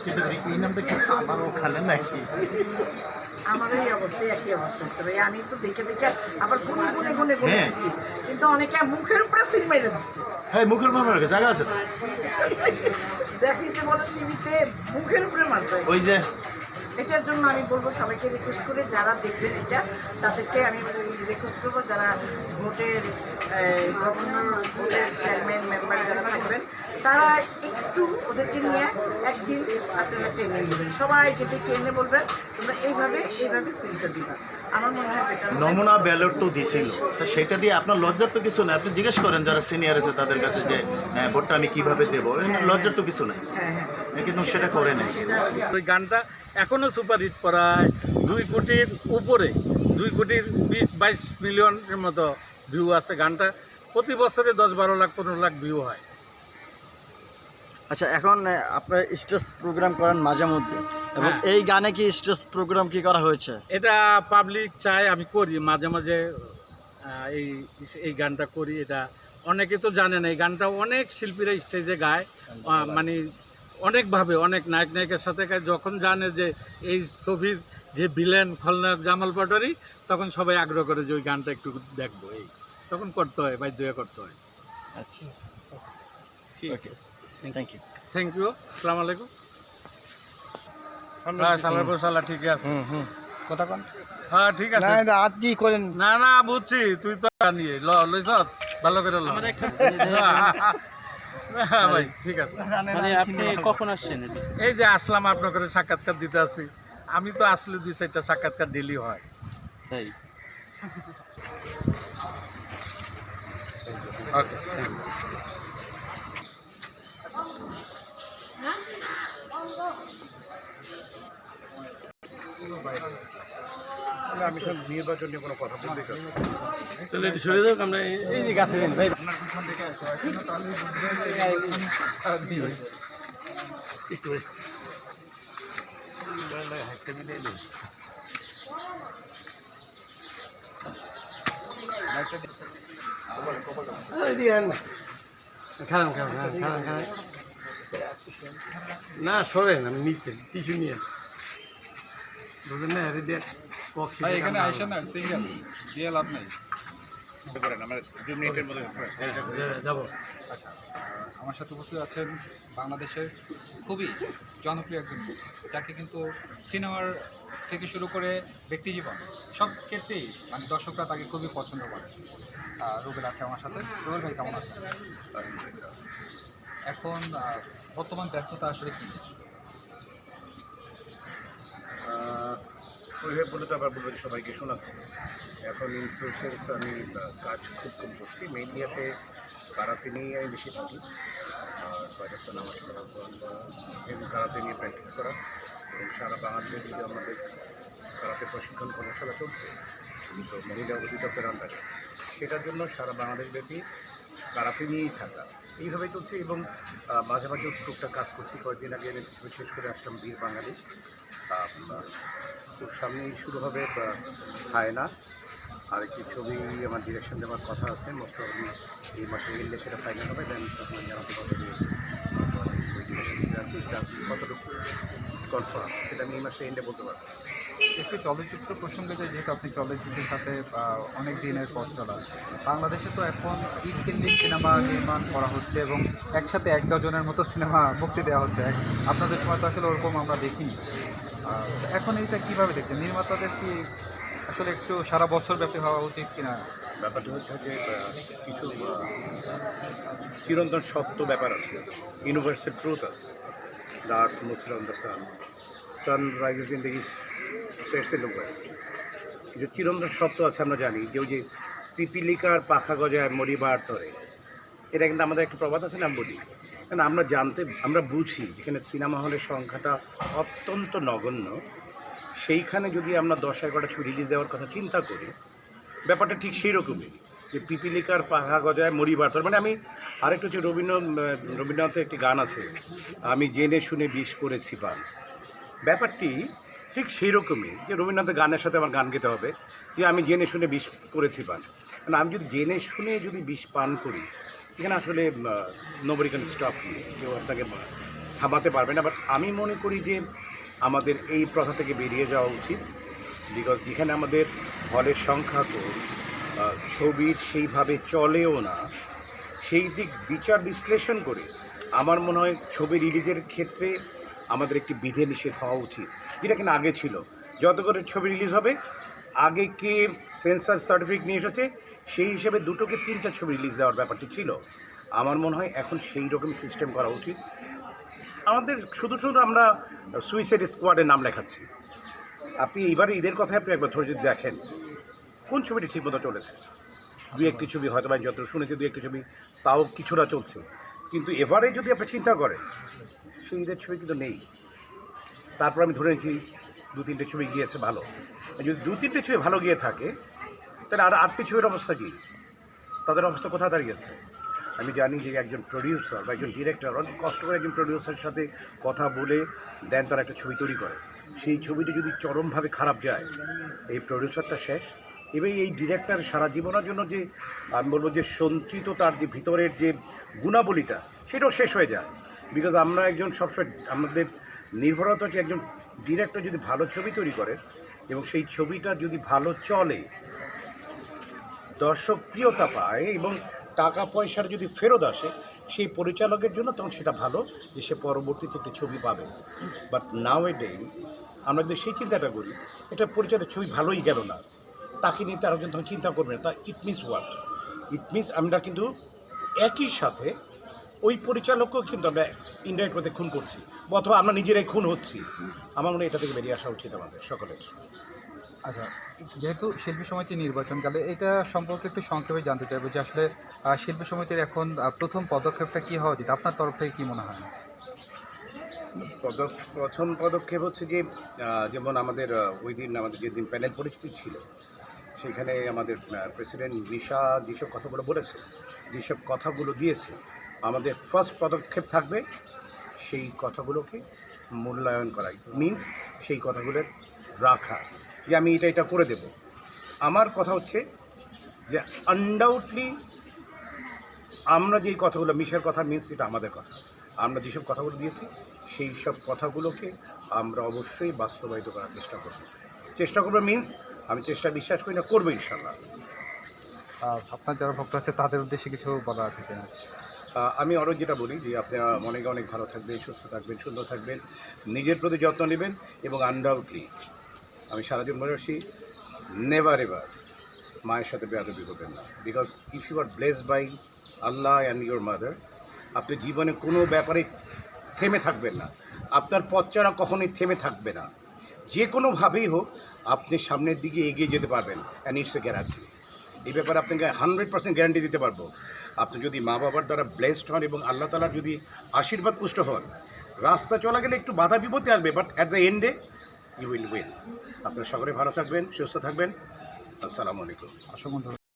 এই নামটা কি আমার ওখানে নাকি? আমার এই অবস্থায় একই অবস্থা হচ্ছে আমি তো দেখে দেখে আবার গুনে গুনে গুনে গুনে হ্যাঁ। কিন্তু অনেকে মুখের উপরে সিল মেরে দিচ্ছে হ্যাঁ মুখের উপর মারা জায়গা আছে দেখিছে বলে টিভিতে মুখের উপরে মারছে। ওই যে। এটার জন্য আমি বলব সবাইকে রিকোয়েস্ট করে যারা দেখবেন এটা তাদেরকে আমি রিকোয়েস্ট করব যারা ভোটের গভর্নর ভোটের চেয়ারম্যান মেম্বার যারা থাকবেন তারা একটু ওদেরকে নিয়ে একদিন আপনারা ট্রেনিং দেবেন সবাইকে এনে বলবেন তোমরা এইভাবে এইভাবে সিলটা দিবা। আমার মনে হয় বেটার নমুনা ব্যালট তো দিছিল। তা সেটা দিয়ে আপনার লজ্জার তো কিছু নাই। আপনি জিজ্ঞেস করেন যারা সিনিয়র আছে তাদের কাছে যে হ্যাঁ, ভোটটা আমি কীভাবে দেবো? লজ্জার তো কিছু নাই। হ্যাঁ হ্যাঁ। কিন্তু সেটা করে নাই। ওই গানটা এখনও সুপারহিট প্রায় দুই কোটির উপরে দুই কোটির বিশ বাইশ মিলিয়নের মতো ভিউ আছে। গানটা প্রতি বছরে দশ বারো লাখ পনেরো লাখ ভিউ হয়। আচ্ছা এখন আপনার স্টেজ প্রোগ্রাম করেন মাঝে মধ্যে এবং হ্যাঁ। এই গানে কি স্টেজ প্রোগ্রাম কি করা হয়েছে? এটা পাবলিক চায় আমি করি মাঝে মাঝে এই এই গানটা করি এটা অনেকে তো জানে না এই গানটা অনেক শিল্পীরা স্টেজে গায় মানে অনেকভাবে অনেক নায়ক নায়িকার সাথে গায় যখন জানে যে এই ছবির যে ভিলেন খলনায়ক জামাল পাটোয়ারি তখন সবাই আগ্রহ করে যে ওই গানটা একটু দেখব এই। তখন করতে হয় বাধ্য করতে হয়। আচ্ছা। Okay thank you thank you আসসালামু আলাইকুম হ্যাঁ সালার সালা ঠিক আছে। কথা কন। হ্যাঁ ঠিক আছে। না আজ কি করেন। না না বুঝছি। তুই তো নিয়ে ল লইছ? ভালো করে ল। হ্যাঁ ভাই ঠিক আছে। মানে আপনি কখন আসছেন এই যে আসলাম আপনার সাক্ষাৎকার দিতে আসি। আমি তো আসলে দুই চারটা সাক্ষাৎকার ডেলি হয়। তাই? ওকে আমি সব নির্বাচন নিয়ে কোনো কথা বলতে না। তাহলে একটু সরে যাও আমরা এই- যে গাছে ভাই। খান খান খান। না সরেন আমি নিচে টিস্যু নিয়ে। বুঝলেন না আরে দেখ কক্সি এখানে আসে না সিঙ্গেল দিয়ে লাভ নাই। আমার সাথে উপস্থিত আছেন বাংলাদেশের খুবই জনপ্রিয় একজন যাকে কিন্তু সিনেমার থেকে শুরু করে ব্যক্তিজীবন সব ক্ষেত্রেই মানে দর্শকরা তাকে খুবই পছন্দ করে। রুবেল আছে আমার সাথে। রুবেল ভাই কেমন আছে এখন বর্তমান ব্যস্ততা আসলে কী? বলে তো আবার বলব সবাইকে শোনাচ্ছি। এখন ইন প্রসেস আমি কাজ খুব কম করছি। মেইনলি আসে কারাতে নিয়েই আমি বেশি থাকি। আর নামাজ এবং কারাতে নিয়ে প্র্যাকটিস করা। এবং সারা বাংলাদেশে যে আমাদের কারাতে প্রশিক্ষণ কর্মশালা চলছে। তো মহিলা অধিদপ্তরের আন্ডারে সেটার জন্য সারা বাংলাদেশ ব্যাপী কারাতে নিয়েই থাকা। এইভাবেই চলছে এবং মাঝে মাঝে টুকটাক কাজ করছি। কয়েকদিন আগে শেষ করে আসলাম বীর বাঙালি। খুব সামনেই শুরু হবে হায়না। আর একটি ছবি আমার ডিরেকশন দেওয়ার কথা আছে। মোস্ট অফলি এই মাসে এলে সেটা ফাইনাল হবে দেন তখন জানাতে পারবে যে ওই ডিরেকশন যাচ্ছি। কতটুকু কনফার্ম সেটা আমি এই মাসে এন্ডে বলতে পারব। একটি চলচ্চিত্র প্রসঙ্গে যেহেতু আপনি চলচ্চিত্রের সাথে অনেক দিনের পথ চলা বাংলাদেশে তো এখন ঈদ কেন্দ্রিক সিনেমা নির্মাণ করা হচ্ছে এবং একসাথে এক ডজনের মতো সিনেমা মুক্তি দেওয়া হচ্ছে। আপনাদের সময় তো আসলে ওরকম আমরা দেখিনি। এখন এইটা কীভাবে দেখছেন? নির্মাতাদের কি আসলে একটু সারা বছর ব্যাপী হওয়া উচিত কিনা? ব্যাপারটা হচ্ছে যে কিছু চিরন্তন সত্য ব্যাপার আছে। ইউনিভার্সাল ট্রুথ আছে। On the sun sun rises in the east in the west কিছু চিরন্তন সত্য আছে আমরা জানি, যে ওই যে পিপিলিকার পাখা গজায় মরিবার তরে, এটা কিন্তু আমাদের একটা প্রবাদ আছে না বলি কারণ আমরা জানতে, আমরা বুঝি যেখানে সিনেমা হলের সংখ্যাটা অত্যন্ত নগণ্য, সেইখানে যদি আমরা দশ এগারোটা ছবি রিলিজ দেওয়ার কথা চিন্তা করি, ব্যাপারটা ঠিক সেই রকমই যে পিপিলিকার পাখা গজায় মরিবার তর। মানে আমি আরেকটু হচ্ছে রবীন্দ্র, রবীন্দ্রনাথের একটি গান আছে, আমি জেনে শুনে বিষ করেছি পান ব্যাপারটি ঠিক সেই রকমই যে রবীন্দ্রনাথের গানের সাথে আমার গান গেতে হবে যে আমি জেনে শুনে বিষ করেছি পান। কারণ আমি যদি জেনে শুনে যদি বিষ পান করি এখানে আসলে নোবরি ক্যান স্টপ কেউ আপনাকে থামাতে পারবে না। বাট আমি মনে করি যে আমাদের এই প্রথা থেকে বেরিয়ে যাওয়া উচিত বিকজ যেখানে আমাদের হলের সংখ্যা আহ, ছবির সেইভাবে চলেও না সেই দিক বিচার বিশ্লেষণ করে আমার মনে হয় ছবি রিলিজের ক্ষেত্রে আমাদের একটি বিধে নিষেধ হওয়া উচিত, যেটা কিনা আগে ছিল। যত করে ছবি রিলিজ হবে, আগে কে সেন্সার সার্টিফিকেট নিয়ে এসেছে, সেই হিসেবে দুটোকে তিনটা ছবি রিলিজ দেওয়ার ব্যাপারটি ছিল। আমার মনে হয় এখন সেই রকম সিস্টেম করা উচিত। আমাদের শুধু শুধু আমরা সুইসাইড স্কোয়াডের নাম লেখাচ্ছি। আপনি এইবারে ঈদের কথায় আপনি একবার ধরে যদি দেখেন, কোন ছবিটি ঠিকমতো চলেছে? দু একটি ছবি হয়তো বা যত শুনেছি দু একটি ছবি, তাও কিছুটা চলছে। কিন্তু এবারে যদি আপনি চিন্তা করেন সেই ঈদের ছবি কিন্তু নেই। তারপর আমি ধরে নিচ্ছি, দু তিনটে ছবি গিয়েছে ভালো। যদি দু তিনটে ছবি ভালো গিয়ে থাকে, তাহলে আর আটটি ছবির অবস্থা কী? তাদের অবস্থা কোথায় দাঁড়িয়েছে? আমি জানি যে একজন প্রডিউসার বা একজন ডিরেক্টর অনেক কষ্ট করে একজন প্রডিউসারের সাথে কথা বলে দেন তারা একটা ছবি তৈরি করে। সেই ছবিটি যদি চরমভাবে খারাপ যায়, এই প্রডিউসারটা শেষ। এবার এই ডিরেক্টর সারা জীবনের জন্য যে, আমি বলব যে সঞ্চিত তার যে ভিতরের যে গুণাবলীটা, সেটাও শেষ হয়ে যায়। বিকজ আমরা একজন সবসময়, আমাদের নির্ভরতা হচ্ছে একজন ডিরেক্টর যদি ভালো ছবি তৈরি করে, এবং সেই ছবিটা যদি ভালো চলে দর্শক প্রিয়তা পায়, এবং টাকা পয়সার যদি ফেরত আসে, সেই পরিচালকের জন্য তখন সেটা ভালো যে সে পরবর্তীতে একটি ছবি পাবে। বাট নাও এ ডেজ আমরা যদি সেই চিন্তাটা করি, এটা পরিচালক ছবি ভালোই গেল না। তাকে নিয়ে তারা কিন্তু চিন্তা করবে না। তা it means what it means আমরা কিন্তু একই সাথে ওই পরিচালককেও কিন্তু আমরা ইনডাইরেক্ট মধ্যে খুন করছি অথবা আমরা নিজেরাই খুন হচ্ছি। আমার মনে এটা থেকে বেরিয়ে আসা উচিত আমাদের সকলের। আচ্ছা যেহেতু শিল্পী সমিতি নির্বাচনকালে এটা সম্পর্কে একটু সংক্ষেপে জানতে চাইব যে আসলে শিল্পী সমিতির এখন প্রথম পদক্ষেপটা কী হওয়া উচিত? আপনার তরফ থেকে কী মনে হয়? পদক প্রথম পদক্ষেপ হচ্ছে যে যেমন আমাদের ওই দিন আমাদের যেদিন প্যানেল পরিচিতি ছিল সেখানে আমাদের প্রেসিডেন্ট নিশা যেসব কথাগুলো বলেছে, যেসব কথাগুলো দিয়েছে, আমাদের ফার্স্ট পদক্ষেপ থাকবে সেই কথাগুলোকে মূল্যায়ন করা। মিন্স সেই কথাগুলো রাখা। যে আমি এটা এটা করে দেব। আমার কথা হচ্ছে যে আনডাউটলি আমরা যেই কথাগুলো মিশের কথা মিন্স এটা আমাদের কথা। আমরা যেসব কথাগুলো দিয়েছি, সেই সব কথাগুলোকে আমরা অবশ্যই বাস্তবায়িত করার চেষ্টা করব। চেষ্টা করব মিন্স আমি চেষ্টা বিশ্বাস করি না করব ইনশাল্লাহ। আপনার যারা ভক্ত আছে তাদের উদ্দেশ্যে কিছু বলা আছে কিনা? আমি আরও যেটা বলি যে আপনারা অনেক অনেক ভালো থাকবেন সুস্থ থাকবেন সুন্দর থাকবেন নিজের প্রতি যত্ন নেবেন এবং আনডাউটলি আমি সারাদিন মনে আসি নেভার এভার মায়ের সাথে বেয়াদবি করবেন না। Because if you are blessed by Allah and your mother আপনি জীবনে কোনো ব্যাপারে থেমে থাকবেন না। আপনার পথ চড়া কখনোই থেমে থাকবে না। যে কোনোভাবেই হোক আপনি সামনের দিকে এগিয়ে যেতে পারবেন অ্যান্ড ইটস এ গ্যারান্টি এই ব্যাপারে আপনাকে হান্ড্রেড পার্সেন্ট গ্যারান্টি দিতে পারব। আপনি যদি মা বাবার দ্বারা ব্লেসড হন এবং আল্লাহ তালার যদি আশীর্বাদ পুষ্ট হন, রাস্তা চলা গেলে একটু বাধা বিপত্তি আসবে বাট অ্যাট দ্য এন্ডে ইউ উইল উইন আপনারা সকলে ভালো থাকবেন, সুস্থ থাকবেন। আসসালামু আলাইকুম। অসংখ্য